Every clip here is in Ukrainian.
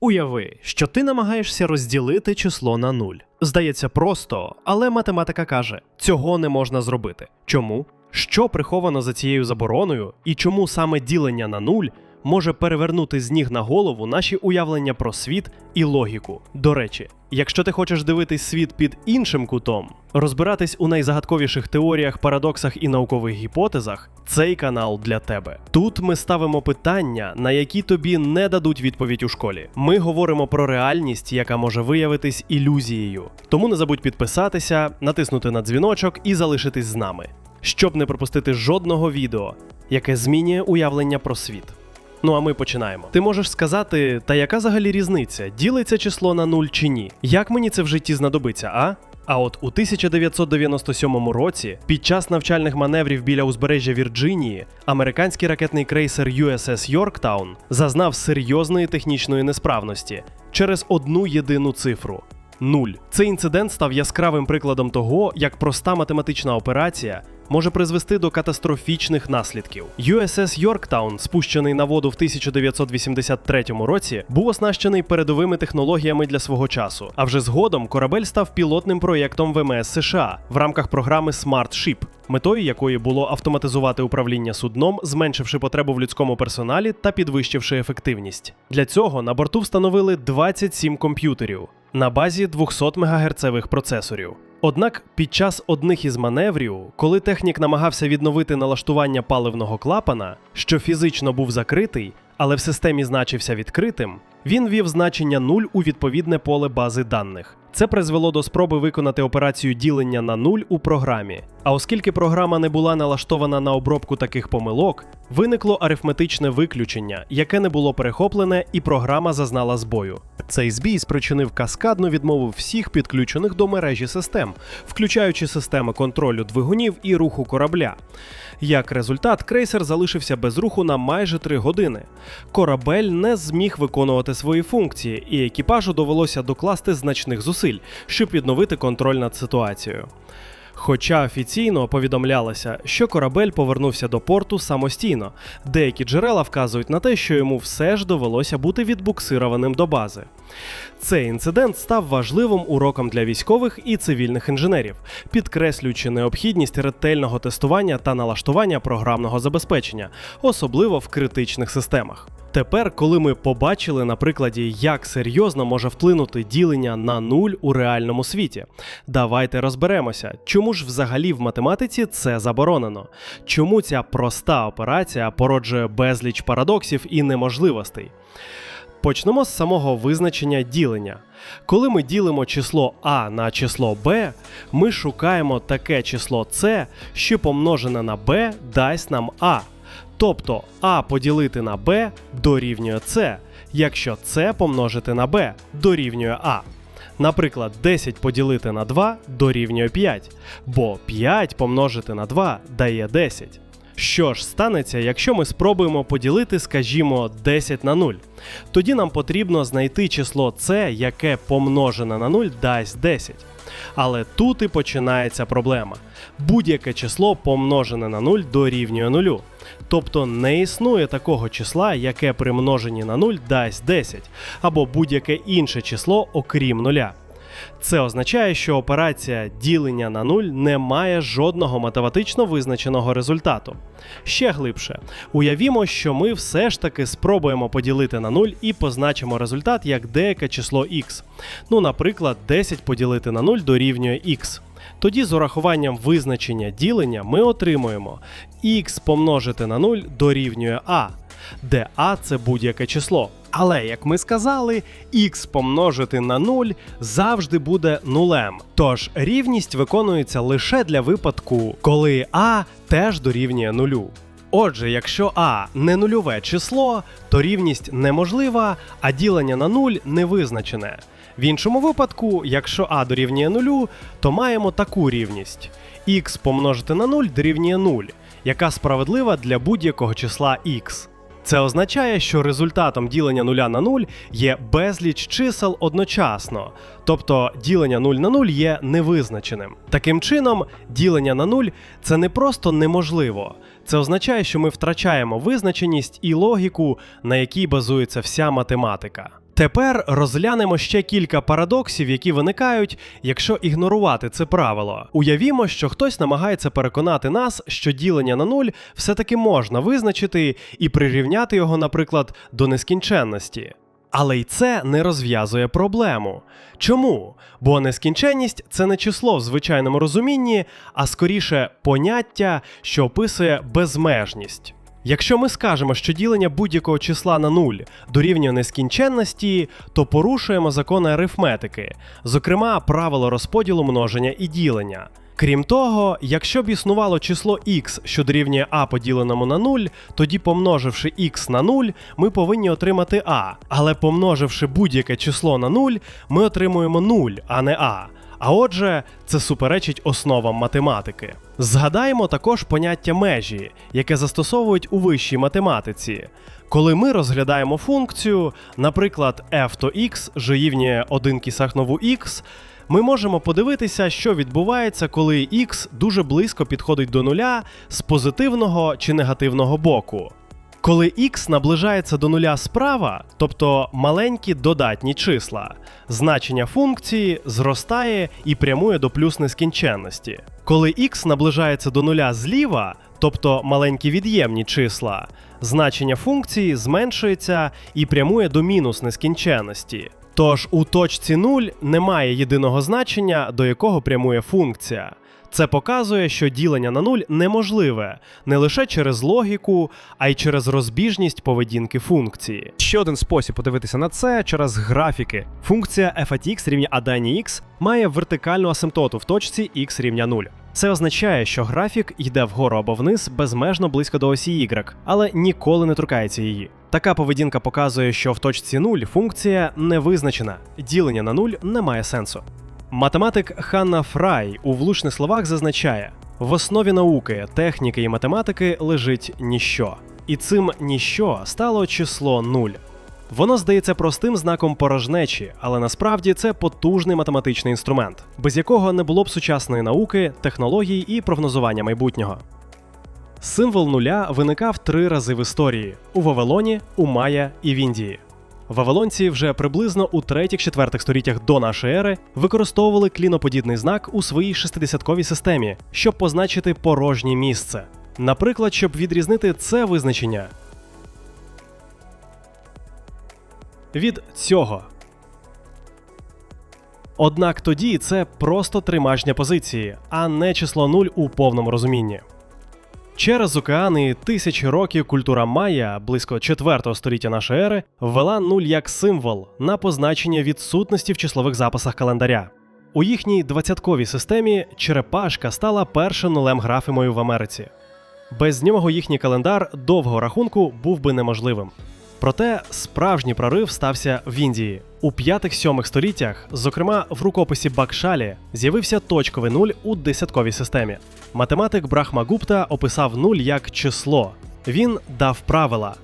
Уяви, що ти намагаєшся розділити число на нуль. Здається просто, але математика каже, цього не можна зробити. Чому? Що приховано за цією забороною, і чому саме ділення на нуль може перевернути з ніг на голову наші уявлення про світ і логіку. До речі, якщо ти хочеш дивитись світ під іншим кутом, розбиратись у найзагадковіших теоріях, парадоксах і наукових гіпотезах, цей канал для тебе. Тут ми ставимо питання, на які тобі не дадуть відповідь у школі. Ми говоримо про реальність, яка може виявитись ілюзією. Тому не забудь підписатися, натиснути на дзвіночок і залишитись з нами, щоб не пропустити жодного відео, яке змінює уявлення про світ. Ну а ми починаємо. Ти можеш сказати, та яка взагалі різниця? Ділиться число на нуль чи ні? Як мені це в житті знадобиться, а? А от у 1997 році, під час навчальних маневрів біля узбережжя Вірджинії, американський ракетний крейсер USS Yorktown зазнав серйозної технічної несправності через одну єдину цифру. Нуль. Цей інцидент став яскравим прикладом того, як проста математична операція може призвести до катастрофічних наслідків. USS Yorktown, спущений на воду в 1983 році, був оснащений передовими технологіями для свого часу. А вже згодом корабель став пілотним проєктом ВМС США в рамках програми Smart Ship, метою якої було автоматизувати управління судном, зменшивши потребу в людському персоналі та підвищивши ефективність. Для цього на борту встановили 27 комп'ютерів на базі 200 МГц процесорів. Однак під час одних із маневрів, коли технік намагався відновити налаштування паливного клапана, що фізично був закритий, але в системі значився відкритим, він ввів значення 0 у відповідне поле бази даних. Це призвело до спроби виконати операцію ділення на 0 у програмі. А оскільки програма не була налаштована на обробку таких помилок, виникло арифметичне виключення, яке не було перехоплене, і програма зазнала збою. Цей збій спричинив каскадну відмову всіх підключених до мережі систем, включаючи системи контролю двигунів і руху корабля. Як результат, крейсер залишився без руху на майже три години. Корабель не зміг виконувати свої функції, і екіпажу довелося докласти значних зусиль, щоб відновити контроль над ситуацією. Хоча офіційно повідомлялося, що корабель повернувся до порту самостійно, деякі джерела вказують на те, що йому все ж довелося бути відбуксированим до бази. Цей інцидент став важливим уроком для військових і цивільних інженерів, підкреслюючи необхідність ретельного тестування та налаштування програмного забезпечення, особливо в критичних системах. Тепер, коли ми побачили на прикладі, як серйозно може вплинути ділення на нуль у реальному світі, давайте розберемося, чому ж взагалі в математиці це заборонено, чому ця проста операція породжує безліч парадоксів і неможливостей. Почнемо з самого визначення ділення. Коли ми ділимо число А на число Б, ми шукаємо таке число С, що помножене на Б дасть нам А. Тобто А поділити на Б дорівнює С, якщо С помножити на Б дорівнює А. Наприклад, 10 поділити на 2 дорівнює 5, бо 5 помножити на 2 дає 10. Що ж станеться, якщо ми спробуємо поділити, скажімо, 10 на 0? Тоді нам потрібно знайти число С, яке помножене на 0 дасть 10. Але тут і починається проблема. Будь-яке число помножене на 0 дорівнює 0. Тобто не існує такого числа, яке при множенні на 0 дасть 10, або будь-яке інше число, окрім нуля. Це означає, що операція ділення на 0 не має жодного математично визначеного результату. Ще глибше, уявімо, що ми все ж таки спробуємо поділити на 0 і позначимо результат як деяке число x. Ну, наприклад, 10 поділити на 0 дорівнює x. Тоді з урахуванням визначення ділення ми отримуємо x помножити на 0 дорівнює a, де a це будь-яке число. Але, як ми сказали, x помножити на 0 завжди буде нулем. Тож рівність виконується лише для випадку, коли a теж дорівнює нулю. Отже, якщо а не нульове число, то рівність неможлива, а ділення на 0 не визначене. В іншому випадку, якщо а дорівнює нулю, то маємо таку рівність: x помножити на 0 дорівнює 0, яка справедлива для будь-якого числа x. Це означає, що результатом ділення нуля на нуль є безліч чисел одночасно, тобто ділення 0 на 0 є невизначеним. Таким чином, ділення на нуль це не просто неможливо, це означає, що ми втрачаємо визначеність і логіку, на якій базується вся математика. Тепер розглянемо ще кілька парадоксів, які виникають, якщо ігнорувати це правило. Уявімо, що хтось намагається переконати нас, що ділення на нуль все-таки можна визначити і прирівняти його, наприклад, до нескінченності. Але й це не розв'язує проблему. Чому? Бо нескінченність це не число в звичайному розумінні, а скоріше поняття, що описує безмежність. Якщо ми скажемо, що ділення будь-якого числа на нуль дорівнює нескінченності, то порушуємо закони арифметики, зокрема правило розподілу множення і ділення. Крім того, якщо б існувало число x, що дорівнює а поділеному на 0, тоді помноживши x на 0, ми повинні отримати а. Але помноживши будь-яке число на 0, ми отримуємо 0, а не а. А отже, це суперечить основам математики. Згадаємо також поняття межі, яке застосовують у вищій математиці. Коли ми розглядаємо функцію, наприклад, f то x же 1 кісах нову x, ми можемо подивитися, що відбувається, коли x дуже близько підходить до нуля з позитивного чи негативного боку. Коли x наближається до нуля справа, тобто маленькі додатні числа, значення функції зростає і прямує до плюс нескінченності. Коли x наближається до нуля зліва, тобто маленькі від'ємні числа, значення функції зменшується і прямує до мінус нескінченності. Тож у точці 0 немає єдиного значення, до якого прямує функція. Це показує, що ділення на нуль неможливе не лише через логіку, а й через розбіжність поведінки функції. Ще один спосіб подивитися на це через графіки. Функція f от x рівня a x має вертикальну асимптоту в точці x рівня 0. Це означає, що графік йде вгору або вниз безмежно близько до осі y, але ніколи не торкається її. Така поведінка показує, що в точці 0 функція не визначена, ділення на 0 не має сенсу. Математик Ханна Фрай у влучних словах зазначає: в основі науки, техніки і математики лежить ніщо. І цим ніщо стало число 0. Воно здається простим знаком порожнечі, але насправді це потужний математичний інструмент, без якого не було б сучасної науки, технологій і прогнозування майбутнього. Символ нуля виникав три рази в історії: у Вавилоні, у Майя і в Індії. Вавилонці вже приблизно у 3-4 століттях до нашої ери використовували кліноподібний знак у своїй шестидесятковій системі, щоб позначити порожнє місце. Наприклад, щоб відрізнити це визначення від цього. Однак тоді це просто тримачня позиції, а не число 0 у повному розумінні. Через океани тисячі років культура Майя, близько 4 століття нашої ери, ввела нуль як символ на позначення відсутності в числових записах календаря. У їхній двадцятковій системі черепашка стала першим нулем графімою в Америці. Без нього їхній календар довгого рахунку був би неможливим. Проте справжній прорив стався в Індії. У 5-7 століттях, зокрема в рукописі Бакшалі, з'явився точковий нуль у десятковій системі. Математик Брахма Гупта описав нуль як число. Він дав правила: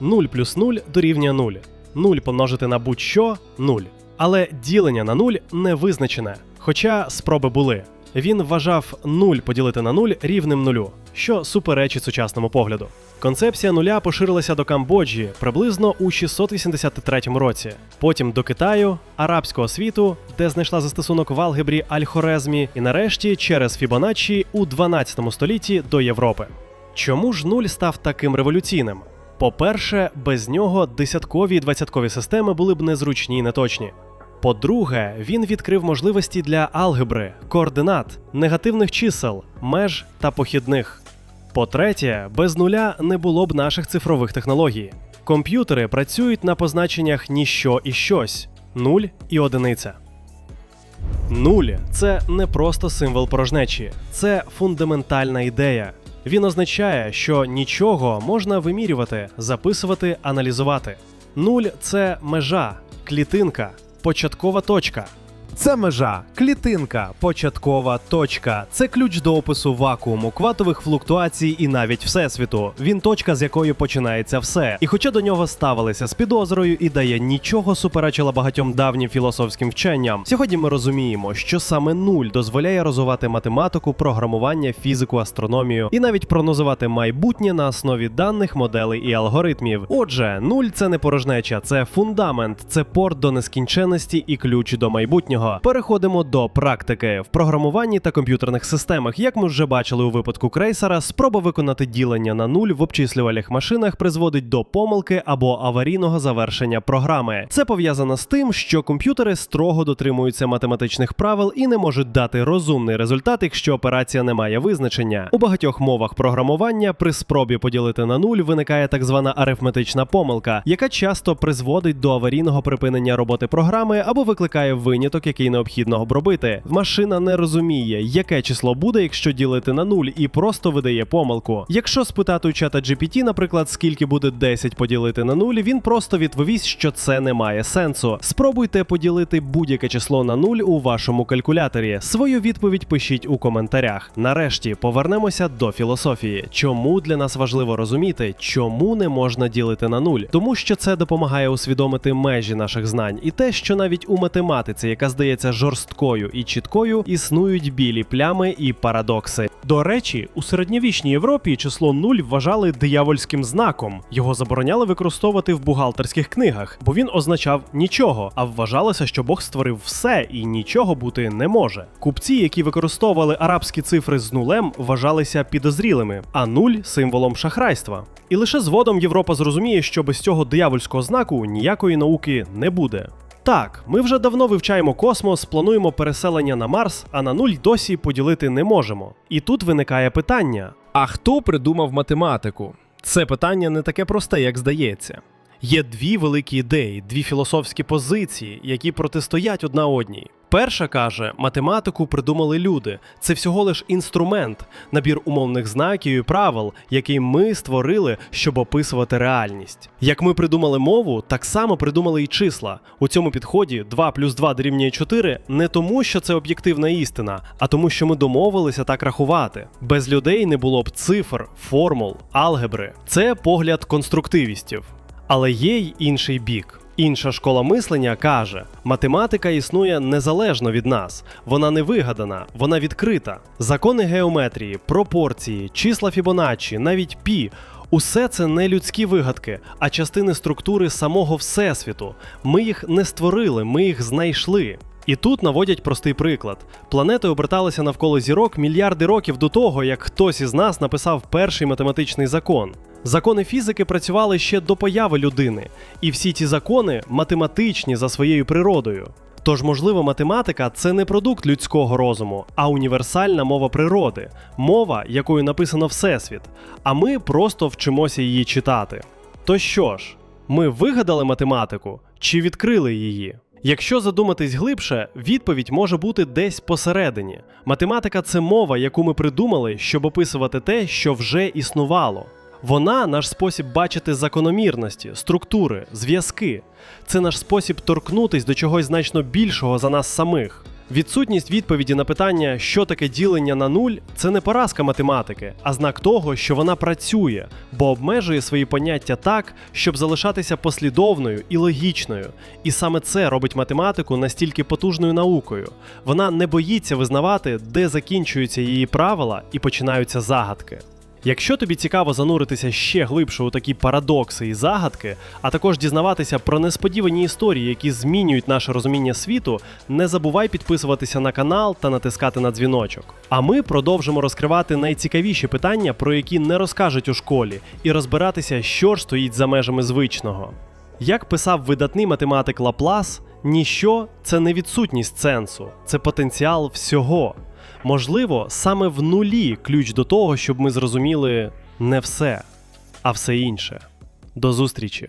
0 плюс 0 дорівнює 0, 0 помножити на будь-що 0. Але ділення на 0 не визначене, хоча спроби були. Він вважав 0 поділити на 0 рівним нулю, що суперечить сучасному погляду. Концепція нуля поширилася до Камбоджі приблизно у 683 році, потім до Китаю, арабського світу, де знайшла застосунок в алгебрі Аль-Хорезмі, і нарешті через Фібоначчі у 12 столітті до Європи. Чому ж нуль став таким революційним? По-перше, без нього десяткові і двадцяткові системи були б незручні і неточні. По-друге, він відкрив можливості для алгебри, координат, негативних чисел, меж та похідних. По-третє, без нуля не було б наших цифрових технологій. Комп'ютери працюють на позначеннях ніщо і щось, нуль і одиниця. Нуль це не просто символ порожнечі, це фундаментальна ідея. Він означає, що нічого можна вимірювати, записувати, аналізувати. Нуль це межа, клітинка, початкова точка. Це межа, клітинка, початкова точка. Це ключ до опису вакууму, квантових флуктуацій і навіть всесвіту. Він точка, з якої починається все. І хоча до нього ставилися з підозрою, ідея нічого суперечила багатьом давнім філософським вченням. Сьогодні ми розуміємо, що саме нуль дозволяє розвивати математику, програмування, фізику, астрономію і навіть прогнозувати майбутнє на основі даних, моделей і алгоритмів. Отже, нуль це не порожнеча, це фундамент, це порт до нескінченності і ключ до майбутнього. Переходимо до практики в програмуванні та комп'ютерних системах. Як ми вже бачили у випадку крейсера, спроба виконати ділення на нуль в обчислювальних машинах призводить до помилки або аварійного завершення програми. Це пов'язано з тим, що комп'ютери строго дотримуються математичних правил і не можуть дати розумний результат, якщо операція не має визначення. У багатьох мовах програмування при спробі поділити на нуль виникає так звана арифметична помилка, яка часто призводить до аварійного припинення роботи програми або викликає виняток, який необхідно обробити. Машина не розуміє, яке число буде, якщо ділити на нуль, і просто видає помилку. Якщо спитати у чата GPT, наприклад, скільки буде 10 поділити на нуль, він просто відповість, що це не має сенсу. Спробуйте поділити будь-яке число на нуль у вашому калькуляторі. Свою відповідь пишіть у коментарях. Нарешті повернемося до філософії. Чому для нас важливо розуміти, чому не можна ділити на нуль? Тому що це допомагає усвідомити межі наших знань і те, що навіть у математиці, яка здається жорсткою і чіткою, існують білі плями і парадокси. До речі, у середньовічній Європі число 0 вважали диявольським знаком. Його забороняли використовувати в бухгалтерських книгах, бо він означав нічого, а вважалося, що Бог створив все і нічого бути не може. Купці, які використовували арабські цифри з нулем, вважалися підозрілими, а нуль символом шахрайства. І лише згодом Європа зрозуміє, що без цього диявольського знаку ніякої науки не буде. Так, ми вже давно вивчаємо космос, плануємо переселення на Марс, а на нуль досі поділити не можемо. І тут виникає питання: А хто придумав математику? Це питання не таке просте, як здається. є дві великі ідеї, дві філософські позиції, які протистоять одна одній. Перша каже, математику придумали люди. Це всього лиш інструмент, набір умовних знаків і правил, який ми створили, щоб описувати реальність. Як ми придумали мову, так само придумали і числа. У цьому підході 2 плюс 2 дорівнює 4 не тому, що це об'єктивна істина, а тому, що ми домовилися так рахувати. Без людей не було б цифр, формул, алгебри. Це погляд конструктивістів. Але є й інший бік. Інша школа мислення каже: математика існує незалежно від нас, вона не вигадана, вона відкрита. Закони геометрії, пропорції, числа Фібоначчі, навіть пі. Усе це не людські вигадки, а частини структури самого Всесвіту. Ми їх не створили, ми їх знайшли. І тут наводять простий приклад: планети оберталися навколо зірок мільярди років до того, як хтось із нас написав перший математичний закон. Закони фізики працювали ще до появи людини, і всі ці закони математичні за своєю природою. Тож, можливо, математика це не продукт людського розуму, а універсальна мова природи, мова, якою написано Всесвіт, а ми просто вчимося її читати. То що ж, ми вигадали математику чи відкрили її? Якщо задуматись глибше, відповідь може бути десь посередині. Математика це мова, яку ми придумали, щоб описувати те, що вже існувало. Вона наш спосіб бачити закономірності, структури, зв'язки. Це наш спосіб торкнутись до чогось значно більшого за нас самих. Відсутність відповіді на питання, що таке ділення на нуль, це не поразка математики, а знак того, що вона працює, бо обмежує свої поняття так, щоб залишатися послідовною і логічною. І саме це робить математику настільки потужною наукою. Вона не боїться визнавати, де закінчуються її правила і починаються загадки. Якщо тобі цікаво зануритися ще глибше у такі парадокси і загадки, а також дізнаватися про несподівані історії, які змінюють наше розуміння світу, не забувай підписуватися на канал та натискати на дзвіночок. А ми продовжимо розкривати найцікавіші питання, про які не розкажуть у школі, і розбиратися, що ж стоїть за межами звичного. Як писав видатний математик Лаплас, ніщо це не відсутність сенсу, це потенціал всього. Можливо, саме в нулі ключ до того, щоб ми зрозуміли не все, а все інше. До зустрічі!